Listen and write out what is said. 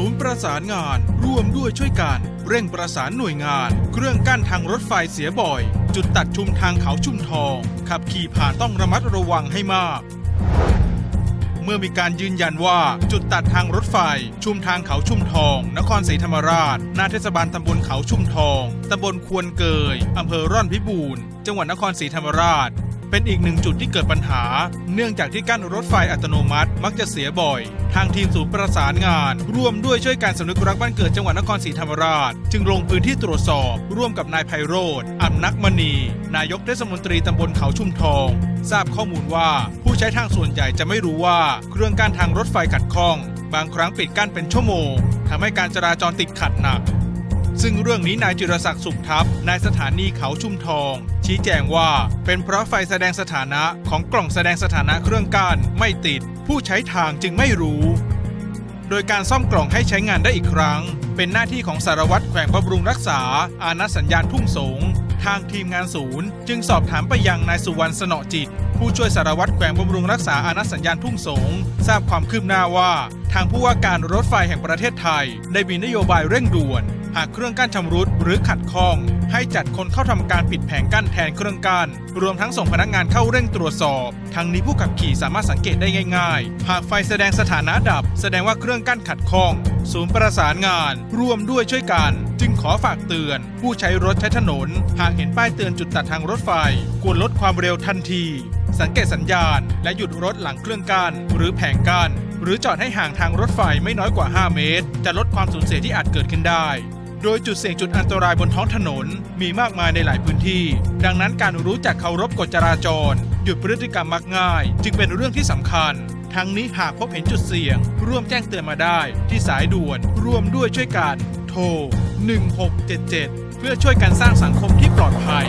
ูนย์ประสานงาน ร่วมด้วยช่วยกัน เร่งประสานหน่วยงาน เครื่องกั้นทางรถไฟเสียบ่อย จุดตัดชุมทางเขาชุมทอง ขับขี่ผ่านต้องระมัดระวังให้มากเมื่อมีการยืนยันว่าจุดตัดทางรถไฟ ชุมทางเขาชุมทอง นครศรีธรรมราช หน้าเทศบาลตำบลเขาชุมทอง ตำบลควนเกย อำเภอร่อนพิบูรณ์ จังหวัดนครศรีธรรมราช เป็นอีกหนึ่งจุดที่เกิดปัญหา เนื่องจากที่กั้นรถไฟอัตโนมัติมักจะเสียบ่อย ทางทีมศูนย์ประสานงาน ร่วมด้วยช่วยการสำนึกรักบ้านเกิดจังหวัดนครศรีธรรมราช จึงลงพื้นที่ตรวจสอบ ร่วมกับนายไพโรธอำนักมณี นายกเทศมนตรีตำบลเขาชุมทอง ทราบข้อมูลว่าผู้ใช้ทางส่วนใหญ่จะไม่รู้ว่าเครื่องกั้นทางรถไฟขัดข้อง บางครั้งปิดกั้นเป็นชั่วโมงทำให้การจราจรติดขัดหนัก ซึ่งเรื่องนี้นายจิรศักดิ์สุขทัพนายสถานีเขาชุมทอง ชี้แจงว่าเป็นเพราะไฟแสดงสถานะของกล่องแสดงสถานะเครื่องกั้นไม่ติด ผู้ใช้ทางจึงไม่รู้ โดยการซ่อมกล่องให้ใช้งานได้อีกครั้ง เป็นหน้าที่ของสารวัตรแขวงบำรุงรักษา อานัสัญญาณทุ่งสงทางทีมงานศูนย์ จึงสอบถามไปยังนายสุวรรณสนอจิต ผู้ช่วยสารวัตรแขวงบำรุงรักษาอานัสัญญาณทุ่งสงทราบความคืบหน้าว่า ทางผู้ว่าการรถไฟแห่งประเทศไทย ได้มีนโยบายเร่งด่วน หากเครื่องกั้นชำรุดหรือขัดข้อง ให้จัดคนเข้าทำการปิดแผงกั้นแทนเครื่องกั้นรวมทั้งส่งพนักงานเข้าเร่งตรวจสอบ ทั้งนี้ผู้ขับขี่สามารถสังเกตได้ง่าย ๆ หากไฟแสดงสถานะดับ แสดงว่าเครื่องกั้นขัดข้อง ศูนย์ประสานงาน ร่วมด้วยช่วยกัน จึงขอฝากเตือน ผู้ใช้รถใช้ถนน หากเห็นป้ายเตือนจุดตัดทางรถไฟ ควรลดความเร็วทันที สังเกตสัญญาณ และหยุดรถหลังเครื่องกั้นหรือแผงกั้นหรือจอดให้ห่างทางรถไฟไม่น้อยกว่า 5 เมตร จะลดความสูญเสียที่อาจเกิดขึ้นได้ โดยจุดเสี่ยงจุดอันตรายบนท้องถนนมีมากมายในหลายพื้นที่ ดังนั้นการรู้จักเคารพกฎจราจร หยุดพฤติกรรมมักง่าย จึงเป็นเรื่องที่สำคัญ ทั้งนี้หากพบเห็นจุดเสี่ยง ร่วมแจ้งเตือนมาได้ ที่สายด่วน ร่วมด้วยช่วยกัน โทร 1677 เพื่อช่วยกันสร้างสังคมที่ปลอดภัย